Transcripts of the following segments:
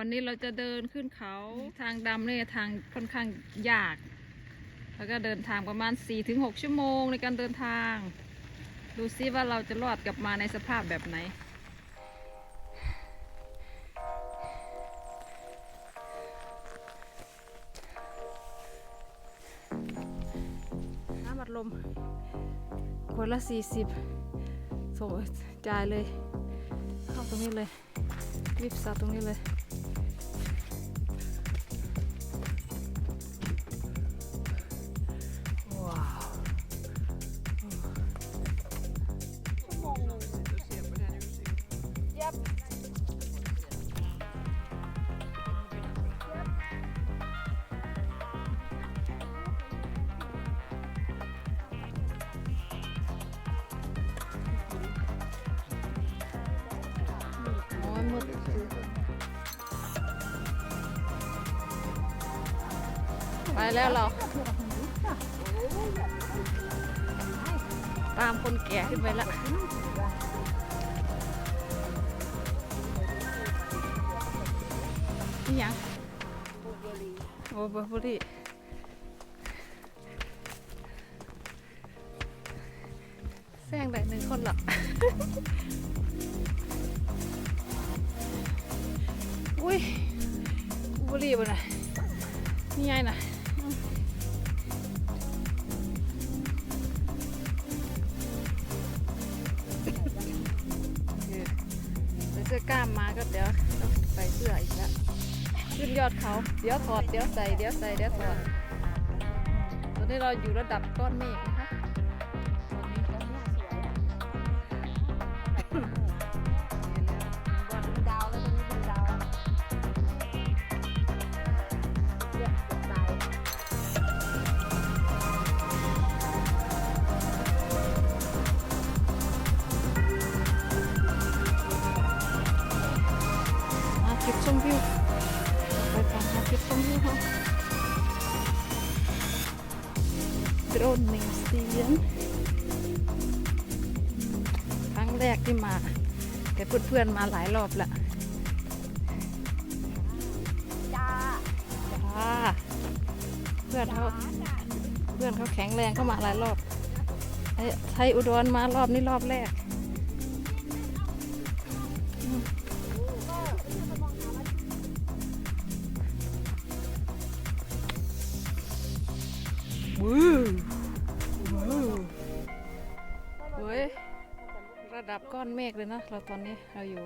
วันนี้เราจะเดินขึ้นเขาทางดำเนี่ยทางค่อนข้างยาก แล้วก็เดินทางประมาณ 4-6 ชั่วโมงในการเดินทาง ดูซิว่าเราจะรอดกลับมาในสภาพแบบไหนน้ำอัดลมขวดละสี่สิบส่งจ่ายเลย เข้าตรงนี้เลยวิบซัตรงนี้เลย โอ้ยมืดไปแล้วเรา ตามคนแก่ขึ้นไปแล้วนี่ยังโอ้เบอร์บุรีแซงได้หนึ่งคนหรอก บุหรีบ่ะนี่ไงนะเดี๋ยวเสื้อกล้ามมาก็เดี๋ยวต้องใส่เสื้ออีกแล้วขึ้นยอดเขา เดี๋ยวถอด เดี๋ยวใส่ เดี๋ยวใส่ เดี๋ยวถอด ตอนนี้เราอยู่ระดับก้อนเมฆ เพื่อนๆมาหลายรอบแล้วจ้าจ้าเพื่อนเขาเพื่อนเขาแข็งแรงเข้ามาหลายรอบไอ้ไทยอุดรมารอบนี้รอบแรกอืมวู้วู้เว้ยระ ดับก้อนเมฆเลยนะเราตอนนี้เราอยู่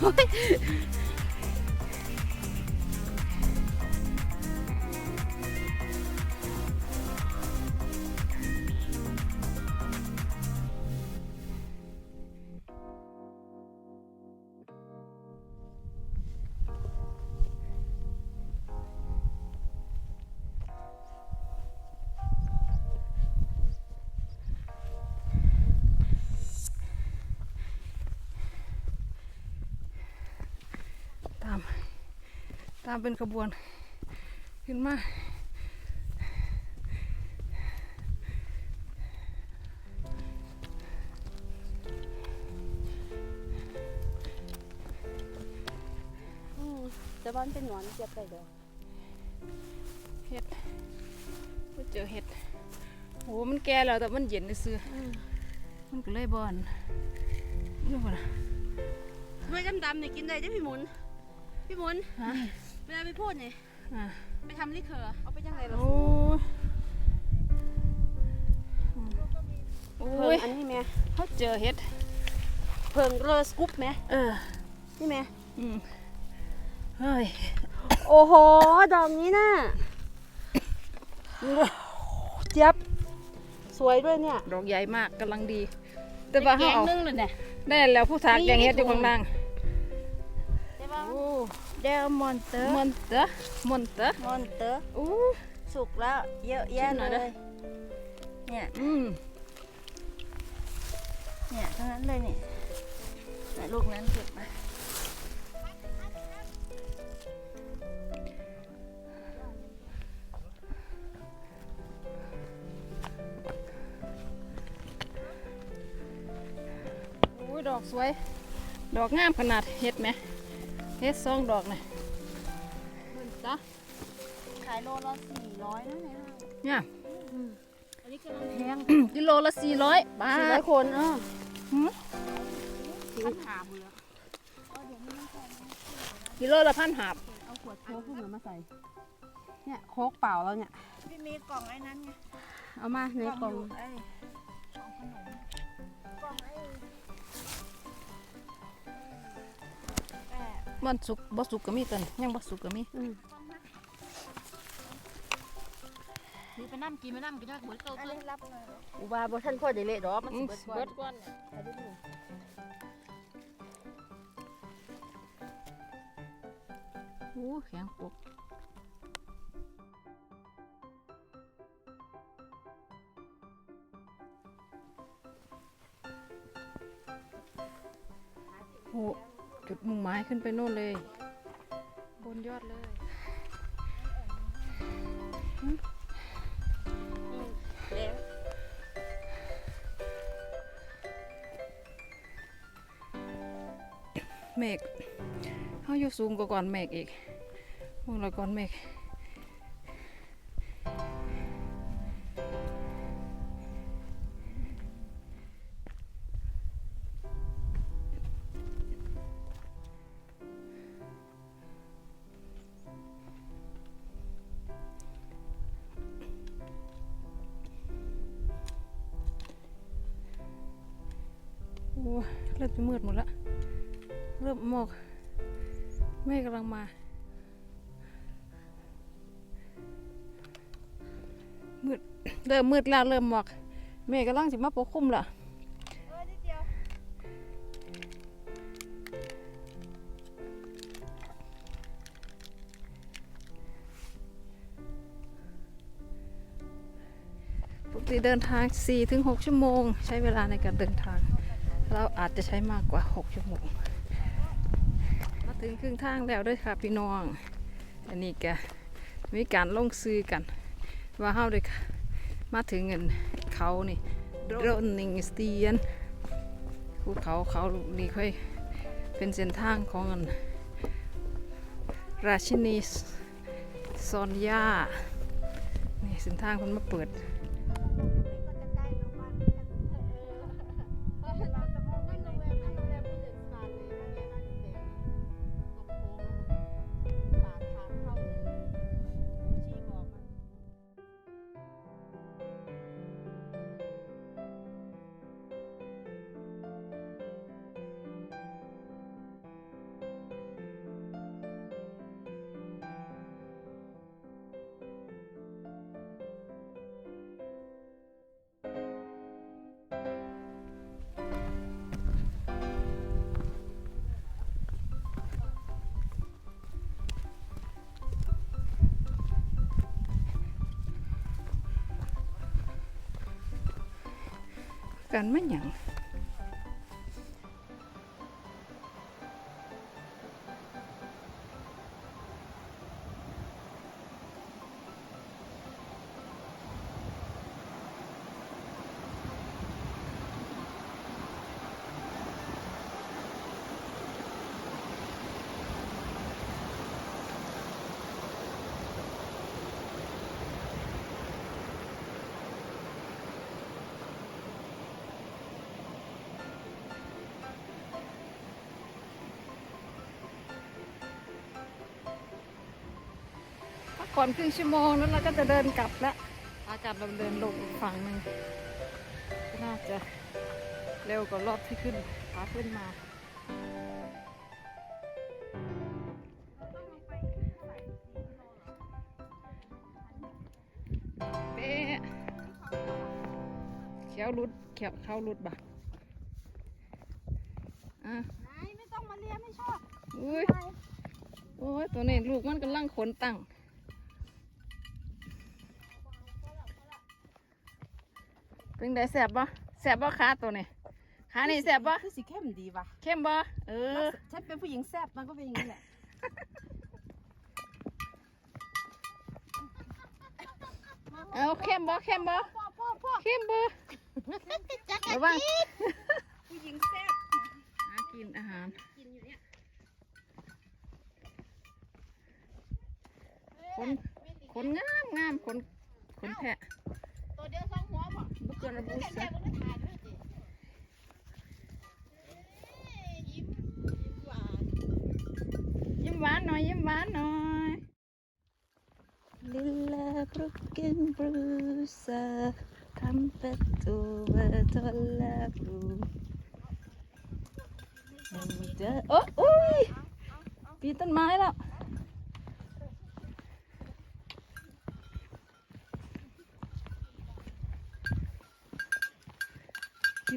はい。 ตามเป็นขบวน ขึ้นมาอืมแต่บ้านเป็นหนอนเจ็บไปเด้อเห็ดไม่เจอเห็ดโหมันแก่แล้วแต่มันเย็นในซื้อๆมันก็เลยบอนนี่บ่นะด้วยดำๆเนี่ยกินได้จ้ะพี่หมุนพี่หมุนฮะ เวลาไปพูดเนี่ยอะไปทำลิเคอร์เอาไปยังไงล่ะโอ้ยโอ้เพิ่งยอันนี้แม่เขาเจอเห็ดเพิ่งเรอสกู๊ปแม่เออนี่แม่อืมเฮ้ยโอ้โห ดอกนี้น่ะเจี๊ยบสวยด้วยเนี่ย ดอกใหญ่มากกำลังดี แต่ว่าเขาเอานึงเลยเนี่ยได้แล้วผู้ทากแกงเห็ดอยู่ข้างล่างโอ้ เดลมอนเตอร์มอนเตอร์มอนเตอร์มอนเตอร์อู้สุกแล้วเยอะแยะชิมหน่เลอยนะยเนี่ยอืมเนี่ยทั้งนั้นเลยเนี่ยเนี่ยลูกนั้นเก็บมาโอ้ยดอกสวย ดอกงามขนาดเฮ็ดไหม เฮ็ดสองดอกนะเบิ่งจ้ะขายโลละสี่ร้อยนะเนี่ยเนี่ยอันนี้กำลังแพงกิโลละสี่ร้อยบาสี่ร้อทยคนเออหืมพันหาหมดแล้วกิโลละพันหาบเอาขวดโค้กขึ้นมามาใส่ เนี่ยโค้กเปล่าแล้วเนี่ยพี่มีกล่องไอ้นั้นไงเอามาในกล่องยู่ไอ้ มันสุกบ่สุกก็มีตันยังบ่สุกก็มีนี่ไปน้ำกินไปน้ำกินได้หมดเต้าอันตัวนี้รับเลยเหรออุบาบ่ท่านพ่อได้เละดอกมันอืสิมเบิดก่อนเบิดก่อนเนี่ยโอ้แข็งปกโอ้ จุดมุ่งหมายขึ้นไปโน่นเลย บนยอดเลยแล้วเมฆเขาอยู่สูงกว่าก่อนเมฆอีกมองเราก่อนเมฆ เริ่มจะมืดหมดละ เริ่มหมอกเมฆกำลังมา มืด เริ่มมืดแล้วเริ่มหมอก เมฆกำลังสิมาปกคลุมละเออนิดเดียวปกติเดินทาง 4-6 ชั่วโมง ใช้เวลาในการเดินทาง เราอาจจะใช้มากกว่า 6 ชั่วโมง มาถึงครึ่งทางแล้วด้วยค่ะพี่น้อง อันนี้ก็มีการลงซื้อกัน ว่าเฮาได้มาถึงเงินเขานี่โรนนิงสเตียนภูเขาเขาลูกนี่ค่อยเป็นเส้นทางของอันราชินีซอนยานี่เส้นทางคนมาเปิด กันไม่หยัง พักก่อนครึ่งชั่วโมงแล้วเราก็จะเดินกลับแล้วอากาศเราเดินลงอีกฝั่งหนึ่งก็น่าจะเร็วกว่ารอบที่ขึ้นขาขึ้นมาเป๊ะเขียวรุดเขียวเข้ารุดบ่ะอะไหนไม่ต้องมาเรียนไม่ชอบอุ้ยโอ้ยตัวนี้ลูกมันกำลังขนตั้ง เป็นไดแสบบ่แสบบ่ขาตัวนี้ขานี่แสบบ่คือสีเข้มดีว่ะเข้มบ่เออฉันเป็นผู้หญิงแซ่บมันก็เป็นอย่างนี้แหละเอาเข้มบ่เข้มบ่เข้มบ่ระวังผู้หญิงแซ่บหากินอาหารกินอยู่เนี่ยขนขนงามงามขนขนแพะ ตัวเดียวสองหัว บ่บุกระบุแค่ยิ้มหวานหน่อยยิ้มหวานหน่อย Lilla bruken brusa Trampet over Tollarbo Ute- โอ้ยปีนต้นไม้แล้ว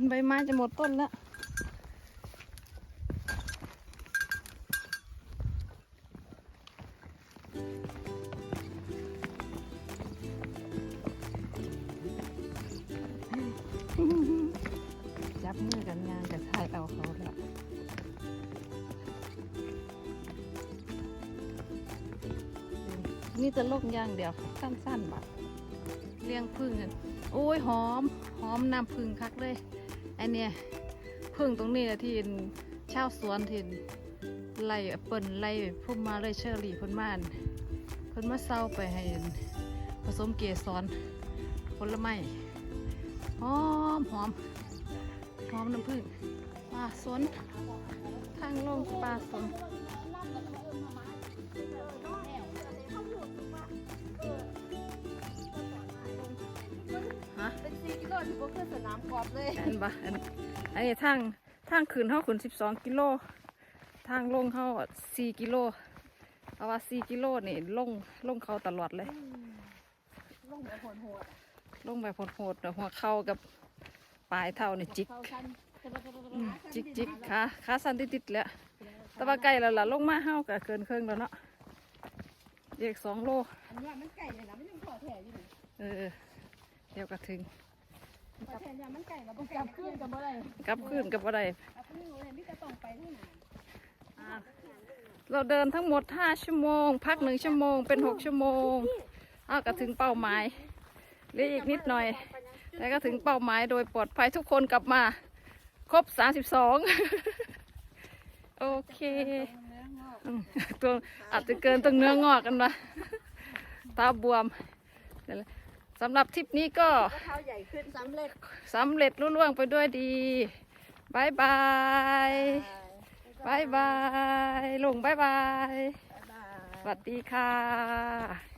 นใบไม้จะหมดต้นแล้วจับมือกันงานกับทายเอาเขาแล้วนี่จะลกย่างเดียว สั้นๆแบบเลี้ยงพึ่งกันโอ้ยหอม หอมน้ำพึ่งคักเลย ไอเนี้ยพึ่งตรงนี้นะที่ชาวสวนที่ไล่เปิ่นไล่พุ่มมาเลยเชอรี่พุ่นมานพุ่นมาเศร้าไปให้ผสมเกสรผลไม้หอมหอมหอมน้ำผึ้งป่าสนทางลงปลาสน เป็นสี่กิโลที่พวกขึ้นสนามกอล์ฟเลยอันบะอันอันนี้ทางทางขึ้นเท่าขึ้นสิบสองกิโล ทางลงเท่าสี่กิโลเอาว่าสี่กิโลนี่ลงลงเขาตลอดเลย ลงแบบโหดลงแบบโหดๆเดี๋ยวหัวเข่ากับปลายเท่านี่จิกๆเข้าชั้นอืมจิกจิกขาขาสั่นติดๆแล้วแต่ว่าใกล้แล้วล่ะลงมาเฮาก็เกินครึ่งแล้วเนาะเอีกสองโล อันนี้มันไก่เลยนะมันยังขอแถอยู่นี่เออ เดี๋ยวก็ถึงขอแถเนี่ยมันไก่แล้วมันกลับขึ้นกับอะไรกลับคืนกับอะไรเอาขึ้นเลยมิจะต้องไปที่ไหนเราเดินทั้งหมด 5 ชั่วโมง พักหนึ่งชั่วโมง เป็น 6 ชั่วโมงอ้าวก็ถึงเป้าหมายเหลืออีกนิดหน่อยแต่ก็ถึงเป้าหมายโดยปลอดภัยทุกคนกลับมา ครบ 32 โอเคอืมตัวอาจจะเกินตรงเนื้องอกกันมาตาบวมนั่นแหละ สำหรับทริปนี้ก็เท้าใหญ่ขึ้นสำเร็จสำเร็จรุ่ล่วงไปด้วยดีบายบายบายบายลุงบายบาย บ๊ายบาย สวัสดีค่ะ